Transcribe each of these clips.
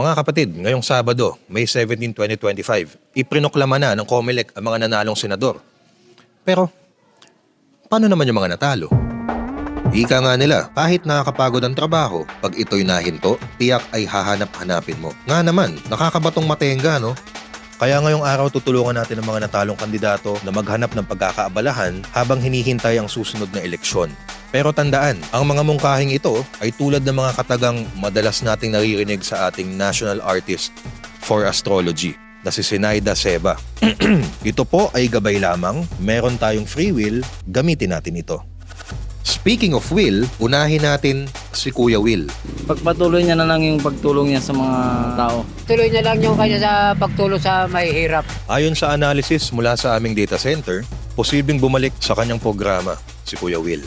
Mga kapatid, ngayong Sabado, May 17, 2025, iprinoklama na ng COMELEC ang mga nanalong senador. Pero, paano naman yung mga natalo? Ika nga nila, kahit nakakapagod ang trabaho, pag ito'y nahinto, tiyak ay hahanap-hanapin mo. Nga naman, nakakabatong matenga, no? Kaya ngayong araw tutulungan natin ang mga natalong kandidato na maghanap ng pagkakaabalahan habang hinihintay ang susunod na eleksyon. Pero tandaan, ang mga mungkahing ito ay tulad ng mga katagang madalas nating naririnig sa ating national artist for astrology na si Sinaida Seba. ito po ay gabay lamang, meron tayong free will, gamitin natin ito. Speaking of will, unahin natin si Kuya Will. Pagpatuloy niya na lang yung pagtulong niya sa mga tao. Tuloy na lang yung kanya sa pagtulong sa mahihirap. Ayon sa analysis mula sa aming data center, posibleng bumalik sa kanyang programa si Kuya Will.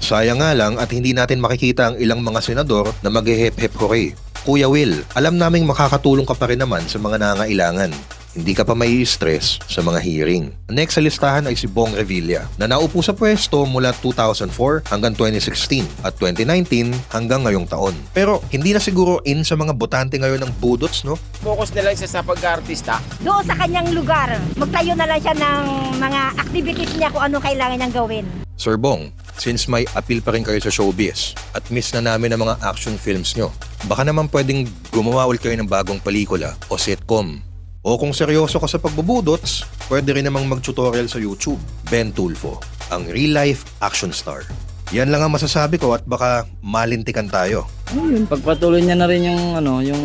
Sayang nga lang at hindi natin makikita ang ilang mga senador na maghehep-hep hooray. Kuya Will, alam naming makakatulong ka pa rin naman sa mga nangailangan. Hindi ka pa may stress sa mga hearing. Next sa listahan ay si Bong Revilla na naupo sa pwesto mula 2004 hanggang 2016 at 2019 hanggang ngayong taon. Pero hindi na siguro in sa mga botante ngayon ng budots, no? focus na lang siya sa pagka-artista. doon sa kanyang lugar. Magtayo na lang siya ng mga activities niya kung anong kailangan niyang gawin. Sir Bong, since may appeal pa rin kayo sa showbiz at miss na namin ang mga action films nyo, baka naman pwedeng gumawa ulit kayo ng bagong pelikula o sitcom. O kung seryoso ka sa pagbubudots, pwede rin namang mag-tutorial sa YouTube. Ben Tulfo, ang real-life action star. Yan lang ang masasabi ko at baka malintikan tayo. Ayun, pagpatuloy niya na rin yung ano, yung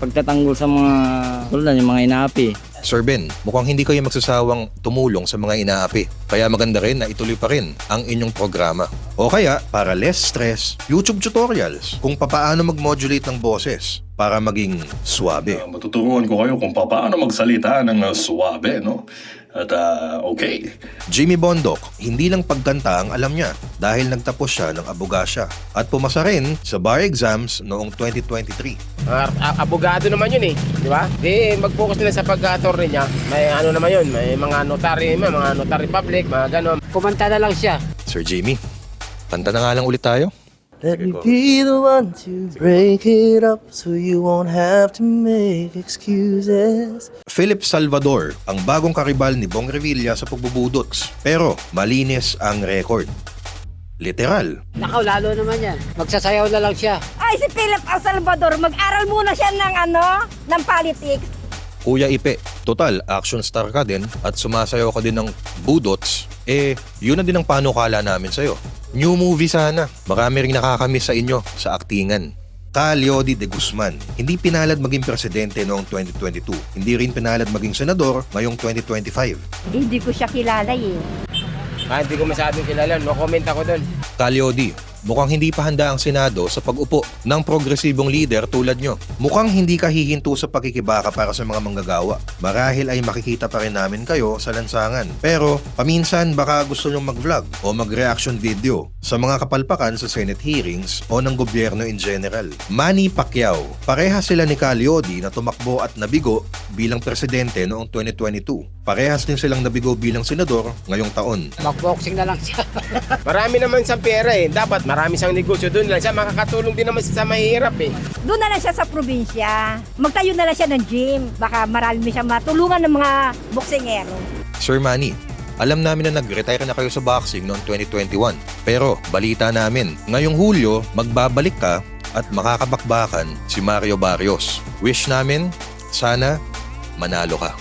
pagtatanggol sa mga tulad yung mga inaapi. Sir Ben, mukhang hindi kayo magsasawang tumulong sa mga inaapi. Kaya maganda rin na ituloy pa rin ang inyong programa. O kaya, para less stress, YouTube tutorials kung papaano mag-modulate ng boses para maging swabe. Uh, matuturuan ko kayo kung paano magsalita ng uh, suwabe, no? At uh, okay. Jimmy Bondok, hindi lang pagkanta ang alam niya dahil nagtapos siya ng abogasya at pumasa rin sa bar exams noong 2023. Ar- a- abogado naman yun eh, di ba? Di mag-focus na lang sa pagka-attorney niya. May ano naman yun, may mga notary, may mga notary public, mga ganon. Kumanta na lang siya. Sir Jimmy, kanta na nga lang ulit tayo. Let me be the one to break it up so you won't have to make excuses. Philip Salvador, ang bagong karibal ni Bong Revilla sa pagbubudots. Pero malinis ang record. Literal. Nakaw, lalo naman yan. Magsasayaw na lang siya. Ay, si Philip Al Salvador, mag-aral muna siya ng ano, ng politics. Kuya Ipe, total action star ka din at sumasayaw ka din ng budots, eh yun na din ang panukala namin sa'yo. New movie sana. Marami ring nakakamiss sa inyo sa aktingan. Calyodi de Guzman, hindi pinalad maging presidente noong 2022. Hindi rin pinalad maging senador ngayong 2025. Hindi ko siya kilala eh. Ah, hindi ko masyadong kilala, no comment ako doon. Calyodi, mukhang hindi pa handa ang Senado sa pag-upo ng progresibong leader tulad nyo. Mukhang hindi ka hihinto sa pakikibaka para sa mga manggagawa. Marahil ay makikita pa rin namin kayo sa lansangan. Pero paminsan baka gusto nyong mag-vlog o mag-reaction video sa mga kapalpakan sa Senate hearings o ng gobyerno in general. Manny Pacquiao, pareha sila ni Calyodi na tumakbo at nabigo bilang presidente noong 2022. Parehas din silang nabigo bilang senador ngayong taon. Magboxing na lang siya. Marami naman sa pera eh. Dapat marami siyang negosyo doon lang siya. Makakatulong din naman siya sa mahihirap eh. Doon na lang siya sa probinsya. Magtayo na lang siya ng gym. Baka marami siya matulungan ng mga boksingero. Sir Manny, alam namin na nag-retire na kayo sa boxing noong 2021. Pero balita namin, ngayong Hulyo, magbabalik ka at makakabakbakan si Mario Barrios. Wish namin, sana manalo ka.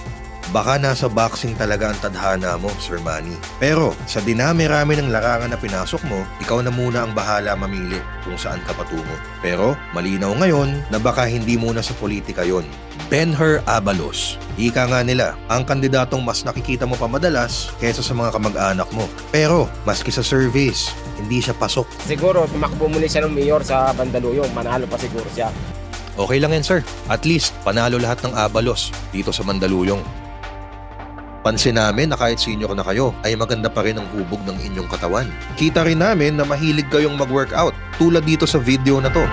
Baka nasa boxing talaga ang tadhana mo, Sir Manny. Pero sa dinami-rami ng larangan na pinasok mo, ikaw na muna ang bahala mamili kung saan ka patungo. Pero malinaw ngayon na baka hindi muna sa politika yon. Benher Abalos. Ika nga nila, ang kandidatong mas nakikita mo pa madalas kesa sa mga kamag-anak mo. Pero, maski sa service, hindi siya pasok. Siguro, tumakbo muli siya ng mayor sa Bandaluyong. Manalo pa siguro siya. Okay lang yan, sir. At least, panalo lahat ng Abalos dito sa Mandaluyong. Pansin namin na kahit senior na kayo, ay maganda pa rin ang hubog ng inyong katawan. Kita rin namin na mahilig kayong mag-workout, tulad dito sa video na to.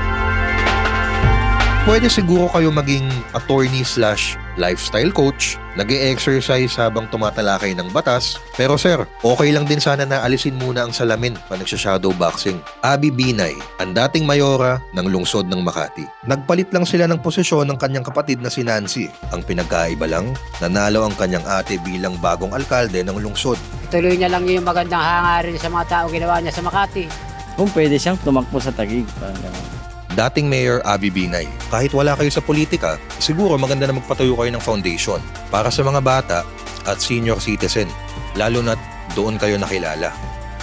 Pwede siguro kayo maging attorney slash lifestyle coach, nag exercise habang tumatalakay ng batas. Pero sir, okay lang din sana na alisin muna ang salamin pa nagsha-shadow boxing. Abby Binay, ang dating mayora ng lungsod ng Makati. Nagpalit lang sila ng posisyon ng kanyang kapatid na si Nancy. Ang pinagkaiba lang, nanalo ang kanyang ate bilang bagong alkalde ng lungsod. Tuloy niya lang yung magandang hangarin sa mga tao ginawa niya sa Makati. Kung pwede siyang tumakbo sa tagig. Parang gano'n. Dating Mayor Abby Binay, kahit wala kayo sa politika, siguro maganda na magpatayo kayo ng foundation para sa mga bata at senior citizen, lalo na't doon kayo nakilala.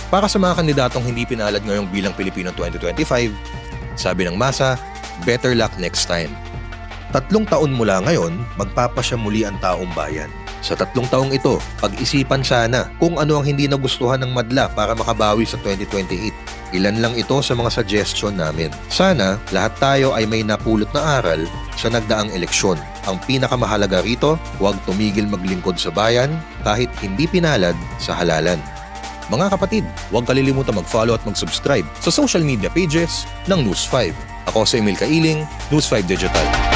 Para sa mga kandidatong hindi pinalad ngayong bilang Pilipino 2025, sabi ng masa, better luck next time. Tatlong taon mula ngayon, magpapasya muli ang taong bayan. Sa tatlong taong ito, pag-isipan sana kung ano ang hindi nagustuhan ng madla para makabawi sa 2028. Ilan lang ito sa mga suggestion namin. Sana lahat tayo ay may napulot na aral sa nagdaang eleksyon. Ang pinakamahalaga rito, huwag tumigil maglingkod sa bayan kahit hindi pinalad sa halalan. Mga kapatid, huwag kalilimutan mag-follow at mag-subscribe sa social media pages ng News 5. Ako si Emil Kailing, News 5 Digital.